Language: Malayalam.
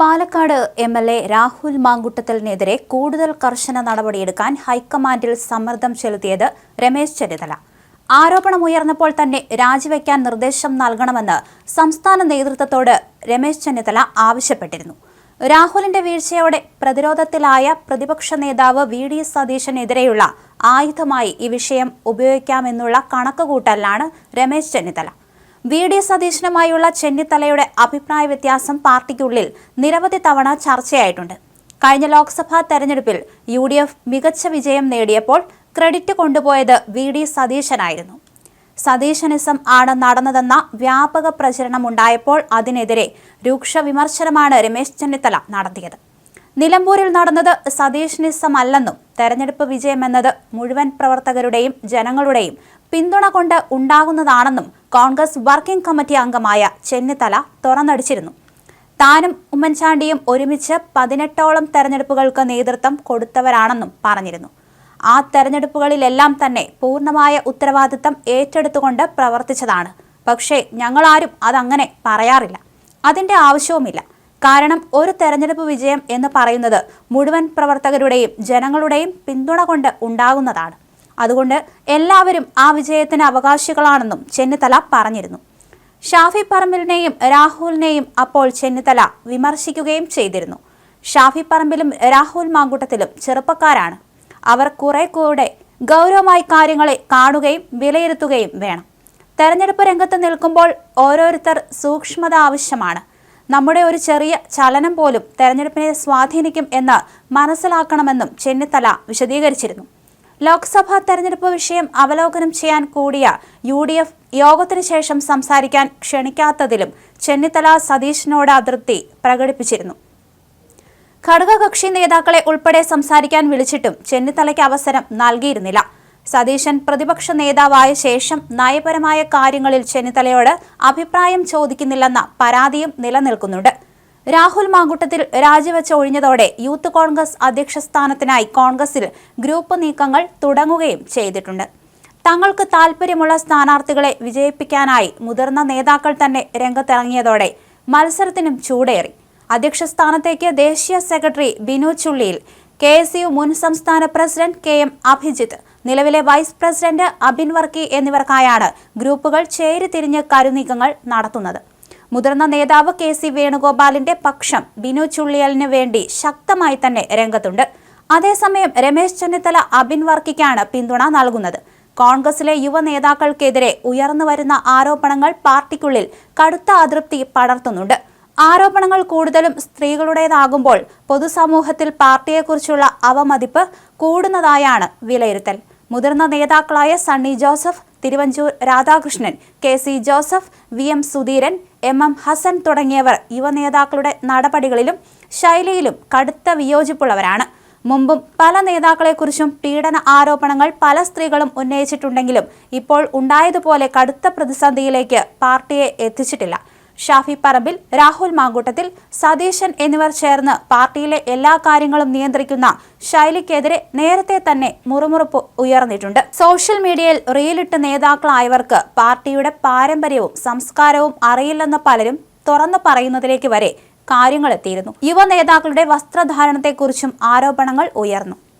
Palakkad M L A Rahul മാങ്കുട്ടത്തലിനെതിരെ കൂടുതൽ കർശന നടപടിയെടുക്കാൻ ഹൈക്കമാൻഡിൽ സമ്മർദ്ദം ചെലുത്തിയത് രമേശ് ചെന്നിത്തല. ആരോപണമുയർന്നപ്പോൾ തന്നെ രാജിവെക്കാൻ നിർദ്ദേശം നൽകണമെന്ന് സംസ്ഥാന നേതൃത്വത്തോട് രമേശ് ചെന്നിത്തല ആവശ്യപ്പെട്ടിരുന്നു. രാഹുലിന്റെ വീഴ്ചയോടെ പ്രതിരോധത്തിലായ പ്രതിപക്ഷ നേതാവ് വി ഡി സതീശനെതിരെയുള്ള ആയുധമായി ഈ വിഷയം ഉപയോഗിക്കാമെന്നുള്ള കണക്കുകൂട്ടലിലാണ് രമേശ് ചെന്നിത്തല. വി ഡി സതീശനുമായുള്ള ചെന്നിത്തലയുടെ അഭിപ്രായ വ്യത്യാസം പാർട്ടിക്കുള്ളിൽ നിരവധി തവണ ചർച്ചയായിട്ടുണ്ട്. കഴിഞ്ഞ ലോക്സഭാ തെരഞ്ഞെടുപ്പിൽ യു ഡി എഫ് മികച്ച വിജയം നേടിയപ്പോൾ ക്രെഡിറ്റ് കൊണ്ടുപോയത് വി ഡി സതീശനായിരുന്നു. സതീശനിസം ആണ് നടന്നതെന്ന വ്യാപക പ്രചരണം ഉണ്ടായപ്പോൾ അതിനെതിരെ രൂക്ഷ വിമർശനമാണ് രമേശ് ചെന്നിത്തല നടത്തിയത്. നിലമ്പൂരിൽ നടന്നത് സതീഷ്നിസമല്ലെന്നും തെരഞ്ഞെടുപ്പ് വിജയമെന്നത് മുഴുവൻ പ്രവർത്തകരുടെയും ജനങ്ങളുടെയും പിന്തുണ കൊണ്ട് ഉണ്ടാകുന്നതാണെന്നും കോൺഗ്രസ് വർക്കിംഗ് കമ്മിറ്റി അംഗമായ ചെന്നിത്തല തുറന്നടിച്ചിരുന്നു. താനും ഉമ്മൻചാണ്ടിയും ഒരുമിച്ച് പതിനെട്ടോളം തെരഞ്ഞെടുപ്പുകൾക്ക് നേതൃത്വം കൊടുത്തവരാണെന്നും പറഞ്ഞിരുന്നു. ആ തെരഞ്ഞെടുപ്പുകളിലെല്ലാം തന്നെ പൂർണമായ ഉത്തരവാദിത്തം ഏറ്റെടുത്തുകൊണ്ട് പ്രവർത്തിച്ചതാണ്. പക്ഷേ ഞങ്ങളാരും അതങ്ങനെ പറയാറില്ല. അതിന്റെ ആവശ്യവുമില്ല. കാരണം ഒരു തെരഞ്ഞെടുപ്പ് വിജയം എന്ന് പറയുന്നത് മുഴുവൻ പ്രവർത്തകരുടെയും ജനങ്ങളുടെയും പിന്തുണ കൊണ്ട് ഉണ്ടാകുന്നതാണ്. അതുകൊണ്ട് എല്ലാവരും ആ വിജയത്തിന് അവകാശികളാണെന്നും ചെന്നിത്തല പറഞ്ഞിരുന്നു. ഷാഫി പറമ്പിലിനെയും രാഹുലിനെയും അപ്പോൾ ചെന്നിത്തല വിമർശിക്കുകയും ചെയ്തിരുന്നു. ഷാഫി പറമ്പിലും രാഹുൽ മാങ്കൂട്ടത്തിലും ചെറുപ്പക്കാരാണ്. അവർ കുറെ കൂടെ ഗൗരവമായി കാര്യങ്ങളെ കാണുകയും വിലയിരുത്തുകയും വേണം. തെരഞ്ഞെടുപ്പ് രംഗത്ത് നിൽക്കുമ്പോൾ ഓരോരുത്തർ സൂക്ഷ്മത ആവശ്യമാണ്. നമ്മുടെ ഒരു ചെറിയ ചലനം പോലും തെരഞ്ഞെടുപ്പിനെ സ്വാധീനിക്കും എന്ന് മനസ്സിലാക്കണമെന്നും ചെന്നിത്തല വിശദീകരിച്ചിരുന്നു. ലോക്സഭാ തെരഞ്ഞെടുപ്പ് വിഷയം അവലോകനം ചെയ്യാൻ കൂടിയ യു ഡി എഫ് യോഗത്തിനു ശേഷം സംസാരിക്കാൻ ക്ഷണിക്കാത്തതിലും ചെന്നിത്തല സതീശനോട് അതൃപ്തി പ്രകടിപ്പിച്ചിരുന്നു. ഘടകകക്ഷി നേതാക്കളെ ഉൾപ്പെടെ സംസാരിക്കാൻ വിളിച്ചിട്ടും ചെന്നിത്തലയ്ക്ക് അവസരം നൽകിയിരുന്നില്ല. സതീശൻ പ്രതിപക്ഷ നേതാവായ ശേഷം നയപരമായ കാര്യങ്ങളിൽ ചെന്നിത്തലയോട് അഭിപ്രായം ചോദിക്കുന്നില്ലെന്ന പരാതിയും നിലനിൽക്കുന്നുണ്ട്. രാഹുൽ മാങ്കുട്ടത്തിൽ രാജിവെച്ച് ഒഴിഞ്ഞതോടെ യൂത്ത് കോൺഗ്രസ് അധ്യക്ഷ സ്ഥാനത്തിനായി കോൺഗ്രസിൽ ഗ്രൂപ്പ് നീക്കങ്ങൾ തുടങ്ങുകയും ചെയ്തിട്ടുണ്ട്. തങ്ങൾക്ക് താൽപ്പര്യമുള്ള സ്ഥാനാർത്ഥികളെ വിജയിപ്പിക്കാനായി മുതിർന്ന നേതാക്കൾ തന്നെ രംഗത്തിറങ്ങിയതോടെ മത്സരത്തിനും ചൂടേറി. അധ്യക്ഷ സ്ഥാനത്തേക്ക് ദേശീയ secretary Binu Chulliyil K S U മുൻ സംസ്ഥാന പ്രസിഡന്റ് കെ എം അഭിജിത്ത് നിലവിലെ വൈസ് പ്രസിഡന്റ് അബിൻ വർക്കി എന്നിവർക്കായാണ് ഗ്രൂപ്പുകൾ ചേരിതിരിഞ്ഞ് കരുനീക്കങ്ങൾ നടത്തുന്നത്. മുതിർന്ന നേതാവ് കെ സി വേണുഗോപാലിന്റെ പക്ഷം ബിനു ചുള്ളിയലിന് വേണ്ടി ശക്തമായി തന്നെ രംഗത്തുണ്ട്. അതേസമയം രമേശ് ചെന്നിത്തല അബിൻ വർക്കിക്കാണ് പിന്തുണ നൽകുന്നത്. കോൺഗ്രസിലെ യുവ നേതാക്കൾക്കെതിരെ ഉയർന്നു വരുന്ന ആരോപണങ്ങൾ പാർട്ടിക്കുള്ളിൽ കടുത്ത അതൃപ്തി പടർത്തുന്നുണ്ട്. ആരോപണങ്ങൾ കൂടുതലും സ്ത്രീകളുടേതാകുമ്പോൾ പൊതുസമൂഹത്തിൽ പാർട്ടിയെക്കുറിച്ചുള്ള അവമതിപ്പ് കൂടുന്നതായാണ് വിലയിരുത്തൽ. മുതിർന്ന നേതാക്കളായ Sunny Joseph Thiruvanchoor Radhakrishnan K C Joseph V M Sudheeran M M Hassan തുടങ്ങിയവർ യുവനേതാക്കളുടെ നടപടികളിലും ശൈലിയിലും കടുത്ത വിയോജിപ്പുള്ളവരാണ്. മുമ്പും പല നേതാക്കളെക്കുറിച്ചും പീഡന ആരോപണങ്ങൾ പല സ്ത്രീകളും ഉന്നയിച്ചിട്ടുണ്ടെങ്കിലും ഇപ്പോൾ ഉണ്ടായതുപോലെ കടുത്ത പ്രതിസന്ധിയിലേക്ക് പാർട്ടിയെ എത്തിച്ചിട്ടില്ല. ഷാഫി പറമ്പിൽ രാഹുൽ മാങ്കൂട്ടത്തിൽ സതീശൻ എന്നിവർ ചേർന്ന് പാർട്ടിയിലെ എല്ലാ കാര്യങ്ങളും നിയന്ത്രിക്കുന്ന ശൈലിക്കെതിരെ നേരത്തെ തന്നെ മുറുമുറുപ്പ് ഉയർന്നിട്ടുണ്ട്. സോഷ്യൽ മീഡിയയിൽ റീലിട്ട് നേതാക്കളായവർക്ക് പാർട്ടിയുടെ പാരമ്പര്യവും സംസ്കാരവും അറിയില്ലെന്ന് പലരും തുറന്നു പറയുന്നതിലേക്ക് വരെ കാര്യങ്ങളെത്തിയിരുന്നു. യുവ നേതാക്കളുടെ വസ്ത്രധാരണത്തെക്കുറിച്ചും ആരോപണങ്ങൾ ഉയർന്നു.